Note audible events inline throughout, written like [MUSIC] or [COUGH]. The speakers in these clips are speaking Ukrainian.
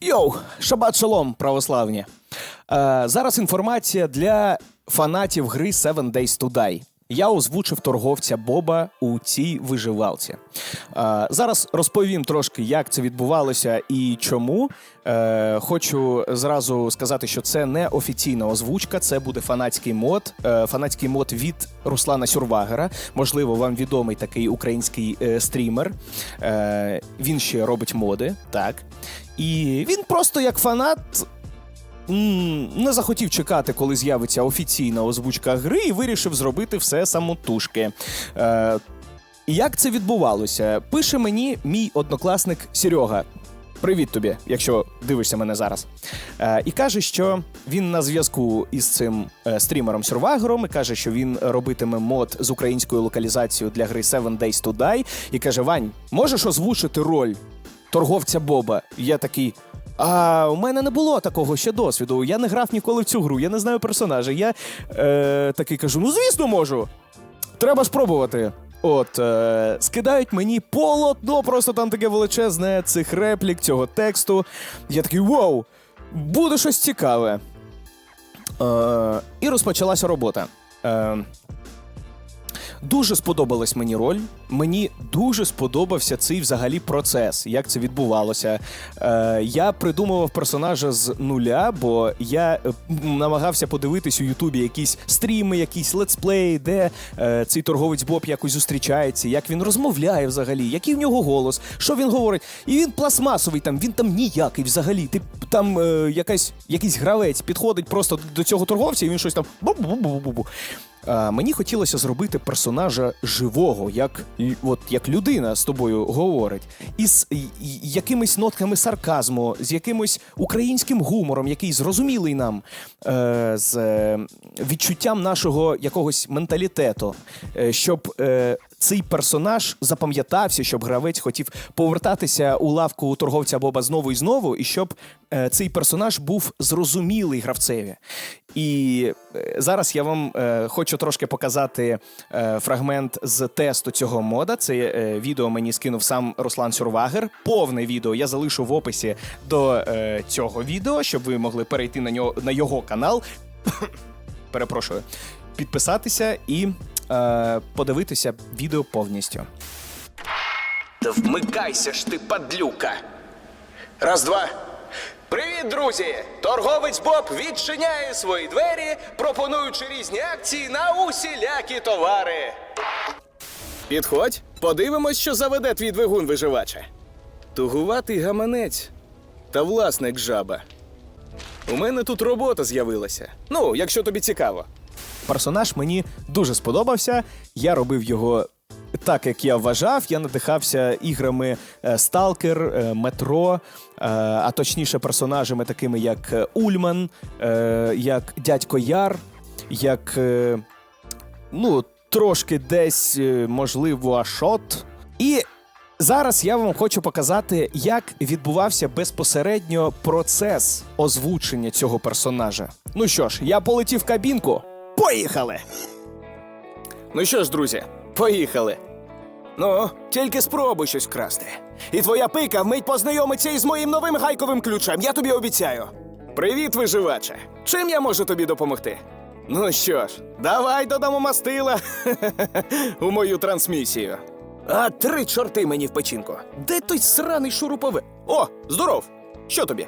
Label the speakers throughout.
Speaker 1: Йоу, шабат шалом, православні. Е, зараз інформація для фанатів гри Seven Days to Die. Я озвучив торговця Боба у цій виживалці. Зараз розповім трошки, як це відбувалося і чому. Е, хочу зразу сказати, що це не офіційна озвучка, це буде фанатський мод. Е, фанатський мод від Руслана Сюрвагера. Можливо, вам відомий такий український е, стрімер. Він ще робить моди, так. І він просто як фанат. Не захотів чекати, коли з'явиться офіційна озвучка гри, і вирішив зробити все самотужки. Е, як це відбувалося? Пише мені мій однокласник Серега. Привіт тобі, якщо дивишся мене зараз. Е, і каже, що він на зв'язку із цим е, стрімером Сюрвагером і каже, що він робитиме мод з українською локалізацією для гри Seven Days to Die. І каже: Вань, можеш озвучити роль торговця Боба? Я такий. А у мене не було такого ще досвіду. Я не грав ніколи в цю гру, я не знаю персонажа. Я е, такий кажу: ну звісно, можу. Треба спробувати. От, е, скидають мені полотно, просто там таке величезне цих реплік, цього тексту. Я такий вау! Буде щось цікаве. Е, і розпочалася робота. Е, Дуже сподобалась мені роль. Мені дуже сподобався цей взагалі процес, як це відбувалося. Е, я придумував персонажа з нуля, бо я е, намагався подивитись у Ютубі якісь стріми, якісь летсплеї, де е, цей торговець Боб якось зустрічається, як він розмовляє взагалі, який в нього голос, що він говорить. І він пластмасовий, там він там ніякий взагалі. Ти там е, якась, якийсь гравець підходить просто до цього торговця, і він щось там бу-бу-бу-бу-бу. А, мені хотілося зробити персонажа живого, як, от, як людина з тобою говорить, із якимись нотками сарказму, з якимось українським гумором, який зрозумілий нам, е, з е, відчуттям нашого якогось менталітету, е, щоб цей персонаж запам'ятався, щоб гравець хотів повертатися у лавку торговця Боба знову і знову, і щоб цей персонаж був зрозумілий гравцеві. І е, зараз я вам е, хочу трошки показати е, фрагмент з тесту цього мода. Це відео мені скинув сам Руслан Сюрвагер. Повне відео я залишу в описі до цього відео, щоб ви могли перейти на нього на його канал. [COUGHS] Перепрошую, підписатися і е, подивитися відео повністю.
Speaker 2: Та вмикайся ж ти, падлюка. Раз, два. Привіт, друзі! Торговець Боб відчиняє свої двері, пропонуючи різні акції на усілякі товари.
Speaker 1: Підходь, подивимось, що заведе твій двигун виживача. Тугуватий гаманець та власник жаба. У мене тут робота з'явилася. Ну, якщо тобі цікаво. Персонаж мені дуже сподобався. Я робив його так, як я вважав. Я надихався іграми е, Сталкер, е, Метро, е, а точніше персонажами такими, як Ульман, як Дядько Яр, як. ну, трошки десь, можливо, Ашот. І зараз я вам хочу показати, як відбувався безпосередньо процес озвучення цього персонажа. Ну що ж, я полетів в кабінку. Поїхали! Ну що ж, друзі, поїхали. Ну, тільки спробуй щось вкрасти. І твоя пика вмить познайомиться із моїм новим гайковим ключем, я тобі обіцяю. Привіт, виживаче! Чим я можу тобі допомогти? Ну що ж, давай додамо мастила [LAUGHS] у мою трансмісію. А три чорти мені в печінку. Де той сраний шурупове? О, здоров! Що тобі?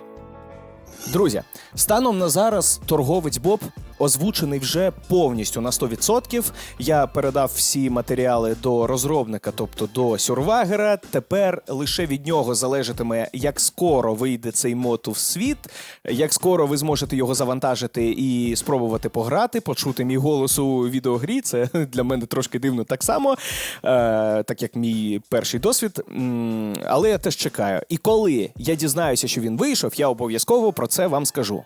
Speaker 1: Друзі, станом на зараз торговець Боб озвучений вже повністю на 100%. Я передав всі матеріали до розробника, тобто до Сюрвагера. Тепер лише від нього залежатиме, як скоро вийде цей мод у світ, як скоро ви зможете його завантажити і спробувати пограти, почути мій голос у відеогрі. Це [LAUGHS] для мене трошки дивно так само, е, так як мій перший досвід. Але я теж чекаю. І коли я дізнаюся, що він вийшов, я обов'язково про це вам скажу.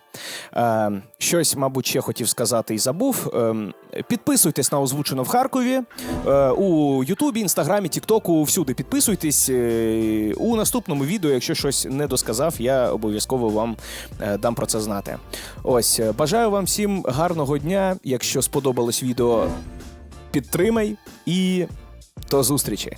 Speaker 1: Е, Щось, мабуть, ще хотів сказати і забув. Е, Підписуйтесь на озвучено в Харкові е, у Ютубі, Інстаграмі, Тіктоку. Всюди підписуйтесь. Е, У наступному відео, якщо щось не досказав, я обов'язково вам е, дам про це знати. Ось бажаю вам всім гарного дня. Якщо сподобалось відео, підтримай і до зустрічі.